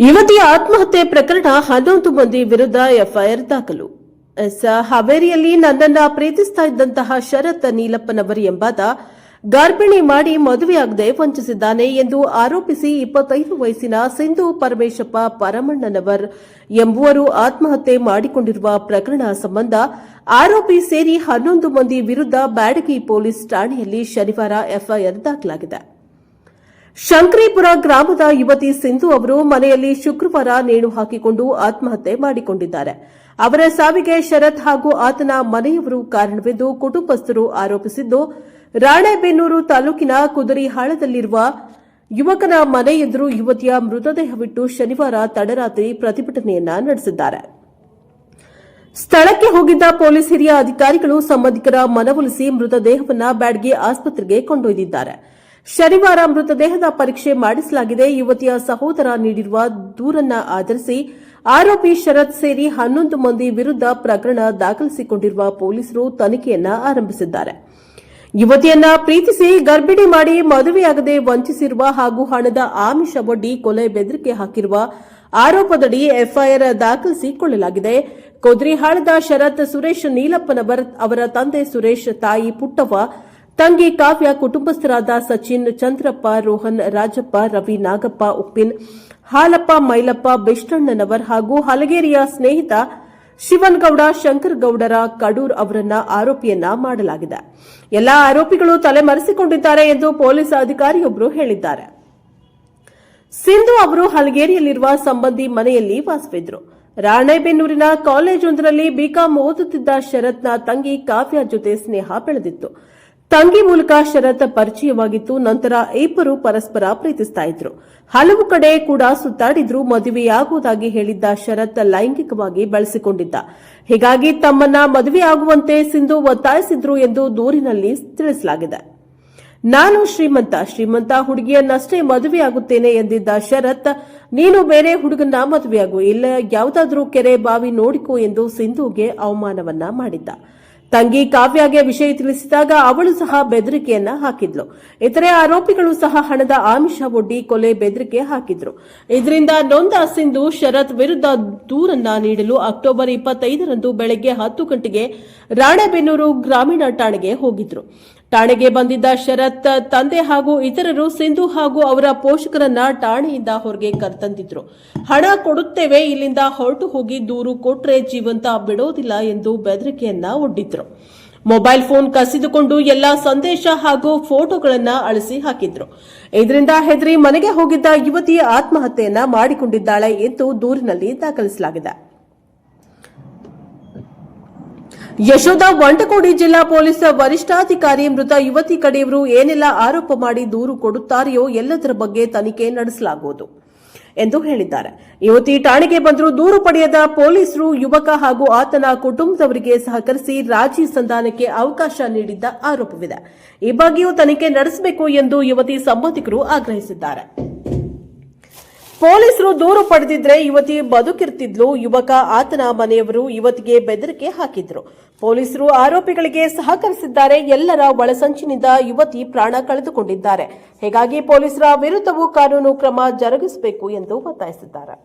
ಯುವತಿಯ ಆತ್ಮಹತ್ಯೆ ಪ್ರಕರಣ ಹನ್ನೊಂದು ಮಂದಿ ವಿರುದ್ಧ ಎಫ್ಐಆರ್ ದಾಖಲು. ಹಾವೇರಿಯಲ್ಲಿ ನನ್ನನ್ನ ಪ್ರೀತಿಸ್ತಾ ಇದ್ದಂತಹ ಶರತ್ ನೀಲಪ್ಪನವರ್ ಎಂಬಾತ ಗರ್ಭಿಣಿ ಮಾಡಿ ಮದುವೆಯಾಗದೆ ವಂಚಿಸಿದ್ದಾನೆ ಎಂದು ಆರೋಪಿಸಿ ಇಪ್ಪತ್ತೈದು ವಯಸ್ಸಿನ ಸಿಂಧು ಪರಮೇಶಪ್ಪ ಪರಮಣ್ಣನವರ್ ಎಂಬುವರು ಆತ್ಮಹತ್ಯೆ ಮಾಡಿಕೊಂಡಿರುವ ಪ್ರಕರಣ ಸಂಬಂಧ ಆರೋಪಿ ಸೇರಿ ಹನ್ನೊಂದು ಮಂದಿ ವಿರುದ್ಧ ಬ್ಯಾಡಗಿ ಪೊಲೀಸ್ ಠಾಣೆಯಲ್ಲಿ ಶನಿವಾರ ಎಫ್ಐಆರ್ ದಾಖಲಾಗಿದೆ. ಶಂಕರೀಪುರ ಗ್ರಾಮದ ಯುವತಿ ಸಿಂಧು ಅವರು ಮನೆಯಲ್ಲಿ ಶುಕ್ರವಾರ ನೇಣು ಹಾಕಿಕೊಂಡು ಆತ್ಮಹತ್ಯೆ ಮಾಡಿಕೊಂಡಿದ್ದಾರೆ. ಅವರ ಸಾವಿಗೆ ಶರತ್ ಹಾಗೂ ಆತನ ಮನೆಯವರು ಕಾರಣವೆಂದು ಕುಟುಂಬಸ್ಥರು ಆರೋಪಿಸಿದ್ದು, ರಾಣೆಬೆನ್ನೂರು ತಾಲೂಕಿನ ಕುದುರಿಹಾಳದಲ್ಲಿರುವ ಯುವಕನ ಮನೆ ಎದುರು ಯುವತಿಯ ಮೃತದೇಹವಿಟ್ಟು ಶನಿವಾರ ತಡರಾತ್ರಿ ಪ್ರತಿಭಟನೆಯನ್ನ ನಡೆಸಿದ್ದಾರೆ. ಸ್ಥಳಕ್ಕೆ ಹೋಗಿದ್ದ ಪೊಲೀಸ್ ಹಿರಿಯ ಅಧಿಕಾರಿಗಳು ಸಂಬಂಧಿಕರ ಮನವೊಲಿಸಿ ಮೃತದೇಹವನ್ನು ಬ್ಯಾಡ್ಗೆ ಆಸ್ಪತ್ರೆಗೆ ಕೊಂಡೊಯ್ದಿದ್ದಾರೆ. ಶನಿವಾರ ಮೃತದೇಹದ ಪರೀಕ್ಷೆ ಮಾಡಿಸಲಾಗಿದೆ. ಯುವತಿಯ ಸಹೋದರ ನೀಡಿರುವ ದೂರನ್ನ ಆಧರಿಸಿ ಆರೋಪಿ ಶರತ್ ಸೇರಿ ಹನ್ನೊಂದು ಮಂದಿ ವಿರುದ್ಧ ಪ್ರಕರಣ ದಾಖಲಿಸಿಕೊಂಡಿರುವ ಪೊಲೀಸರು ತನಿಖೆಯನ್ನ ಆರಂಭಿಸಿದ್ದಾರೆ. ಯುವತಿಯನ್ನ ಪ್ರೀತಿಸಿ ಗರ್ಭಿಣಿ ಮಾಡಿ ಮದುವೆಯಾಗದೆ ವಂಚಿಸಿರುವ ಹಾಗೂ ಹಣದ ಆಮಿಷ ಒಡ್ಡಿ ಕೊಲೆ ಬೆದರಿಕೆ ಹಾಕಿರುವ ಆರೋಪದಡಿ ಎಫ್ಐಆರ್ ದಾಖಲಿಸಿಕೊಳ್ಳಲಾಗಿದೆ. ಕೊದ್ರಿಹಾಳದ ಶರತ್ ಸುರೇಶ್ ನೀಲಪ್ಪನವರ್ ಅವರ ತಂದೆ ಸುರೇಶ್ ತಾಯಿ ಪುಟ್ಟವ್ವ ತಂಗಿ ಕಾವ್ಯ ಕುಟುಂಬಸ್ಥರಾದ ಸಚಿನ್, ಚಂದ್ರಪ್ಪ, ರೋಹನ್, ರಾಜಪ್ಪ, ರವಿ, ನಾಗಪ್ಪ, ಉಪ್ಪಿನ್, ಹಾಲಪ್ಪ, ಮೈಲಪ್ಪ, ಬೆಷ್ಟಣ್ಣನವರ್ ಹಾಗೂ ಹಲಗೇರಿಯ ಸ್ನೇಹಿತ ಶಿವನ್ಗೌಡ, ಶಂಕರಗೌಡರ ಕಡೂರ್ ಅವರನ್ನ ಆರೋಪಿಯನ್ನ ಮಾಡಲಾಗಿದೆ. ಎಲ್ಲಾ ಆರೋಪಿಗಳು ತಲೆಮರೆಸಿಕೊಂಡಿದ್ದಾರೆ ಎಂದು ಪೊಲೀಸ್ ಅಧಿಕಾರಿಯೊಬ್ಬರು ಹೇಳಿದ್ದಾರೆ. ಸಿಂಧು ಅವರು ಹಲಗೇರಿಯಲ್ಲಿರುವ ಸಂಬಂಧಿ ಮನೆಯಲ್ಲಿ ವಾಸವಿದ್ರು. ರಾಣೆಬೆನ್ನೂರಿನ ಕಾಲೇಜೊಂದರಲ್ಲಿ ಬಿಕಾಂ ಓದುತ್ತಿದ್ದ ಶರತ್ನ ತಂಗಿ ಕಾವ್ಯ ಜೊತೆ ಸ್ನೇಹ ಬೆಳೆದಿತ್ತು. ತಂಗಿ ಮೂಲಕ ಶರತ್ ಪರಿಚಯವಾಗಿತ್ತು. ನಂತರ ಇಬ್ಬರು ಪರಸ್ಪರ ಪ್ರೀತಿಸ್ತಾ ಇದ್ರು. ಹಲವು ಕಡೆ ಕೂಡ ಸುತ್ತಾಡಿದ್ರು. ಮದುವೆಯಾಗುವುದಾಗಿ ಹೇಳಿದ್ದ ಶರತ್ ಲೈಂಗಿಕವಾಗಿ ಬಳಸಿಕೊಂಡಿದ್ದ. ಹೀಗಾಗಿ ತಮ್ಮನ್ನ ಮದುವೆಯಾಗುವಂತೆ ಸಿಂಧು ಒತ್ತಾಯಿಸಿದ್ರು ಎಂದು ದೂರಿನಲ್ಲಿ ತಿಳಿಸಲಾಗಿದೆ. ನಾನು ಶ್ರೀಮಂತ. ಶ್ರೀಮಂತ ಹುಡುಗಿಯನ್ನಷ್ಟೇ ಮದುವೆಯಾಗುತ್ತೇನೆ ಎಂದಿದ್ದ ಶರತ್ ನೀನು ಬೇರೆ ಹುಡುಗನ್ನ ಮದುವೆಯಾಗು. ಇಲ್ಲ, ಯಾವುದಾದ್ರೂ ಕೆರೆ ಬಾವಿ ನೋಡಿಕೋ ಎಂದು ಸಿಂಧುಗೆ ಅವಮಾನವನ್ನ ಮಾಡಿದ್ದ. ತಂಗಿ ಕಾವ್ಯಗೆ ವಿಷಯ ತಿಳಿಸಿದಾಗ ಅವಳು ಸಹ ಬೆದರಿಕೆಯನ್ನ ಹಾಕಿದ್ಲು. ಇತರೆ ಆರೋಪಿಗಳು ಸಹ ಹಣದ ಆಮಿಷ ಒಡ್ಡಿ ಕೊಲೆ ಬೆದರಿಕೆ ಹಾಕಿದ್ರು. ಇದರಿಂದ ನೊಂದ ಸಿಂಧು ಶರತ್ ವಿರುದ್ಧ ದೂರನ್ನ ನೀಡಲು ಅಕ್ಟೋಬರ್ ಇಪ್ಪತ್ತೈದರಂದು ಬೆಳಗ್ಗೆ ಹತ್ತು ಗಂಟೆಗೆ ರಾಣೆಬೆನ್ನೂರು ಗ್ರಾಮೀಣ ಠಾಣೆಗೆ ಹೋಗಿದ್ರು. ಠಾಣೆಗೆ ಬಂದಿದ್ದ ಶರತ್ ತಂದೆ ಹಾಗೂ ಇತರರು ಸಿಂಧು ಹಾಗೂ ಅವರ ಪೋಷಕರನ್ನ ಠಾಣೆಯಿಂದ ಹೊರಗೆ ಕರೆತಂದಿದ್ರು. ಹಣ ಕೊಡುತ್ತೇವೆ, ಇಲ್ಲಿಂದ ಹೊರಟು ಹೋಗಿ ದೂರು ಕೊಟ್ರೆ ಜೀವಂತ ಬಿಡೋದಿಲ್ಲ ಎಂದು ಬೆದರಿಕೆಯನ್ನ ಒಡ್ಡಿದ್ರು. ಮೊಬೈಲ್ ಫೋನ್ ಕಸಿದುಕೊಂಡು ಎಲ್ಲಾ ಸಂದೇಶ ಹಾಗೂ ಫೋಟೋಗಳನ್ನ ಅಳಿಸಿ ಹಾಕಿದ್ರು. ಇದರಿಂದ ಹೆದರಿ ಮನೆಗೆ ಹೋಗಿದ್ದ ಯುವತಿ ಆತ್ಮಹತ್ಯೆಯನ್ನ ಮಾಡಿಕೊಂಡಿದ್ದಾಳೆ ಎಂದು ದೂರಿನಲ್ಲಿ ದಾಖಲಿಸಲಾಗಿದೆ. ಯಶೋಧ ವಂಟಕೋಡಿ ಜಿಲ್ಲಾ ಪೊಲೀಸ್ ವರಿಷ್ಠಾಧಿಕಾರಿ ಮೃತ ಯುವತಿ ಕಡೆಯವರು ಏನೆಲ್ಲ ಆರೋಪ ಮಾಡಿ ದೂರು ಕೊಡುತ್ತಾರೆಯೋ ಎಲ್ಲದರ ಬಗ್ಗೆ ತನಿಖೆ ನಡೆಸಲಾಗುವುದು ಎಂದು ಹೇಳಿದ್ದಾರೆ. ಯುವತಿ ಠಾಣೆಗೆ ಬಂದರೂ ದೂರು ಪಡೆಯದ ಪೊಲೀಸರು ಯುವಕ ಹಾಗೂ ಆತನ ಕುಟುಂಬದವರಿಗೆ ಸಹಕರಿಸಿ ರಾಜಿ ಸಂಧಾನಕ್ಕೆ ಅವಕಾಶ ನೀಡಿದ್ದ ಆರೋಪವಿದೆ. ಈ ಬಗ್ಗೆಯೂ ತನಿಖೆ ನಡೆಸಬೇಕು ಎಂದು ಯುವತಿ ಸಂಬಂಧಿಕರು ಆಗ್ರಹಿಸಿದ್ದಾರೆ. ಪೊಲೀಸರು ದೂರು ಪಡೆದಿದ್ರೆ ಯುವತಿ ಬದುಕಿರ್ತಿದ್ಲು. ಯುವಕ ಆತನ ಮನೆಯವರು ಯುವತಿಗೆ ಬೆದರಿಕೆ ಹಾಕಿದ್ರು. ಪೊಲೀಸರು ಆರೋಪಿಗಳಿಗೆ ಸಹಕರಿಸಿದ್ದಾರೆ. ಎಲ್ಲರ ಒಳಸಂಚಿನಿಂದ ಯುವತಿ ಪ್ರಾಣ ಕಳೆದುಕೊಂಡಿದ್ದಾರೆ. ಹೀಗಾಗಿ ಪೊಲೀಸರ ವಿರುದ್ಧವೂ ಕಾನೂನು ಕ್ರಮ ಜರುಗಿಸಬೇಕು ಎಂದು ಒತ್ತಾಯಿಸಿದ್ದಾರೆ.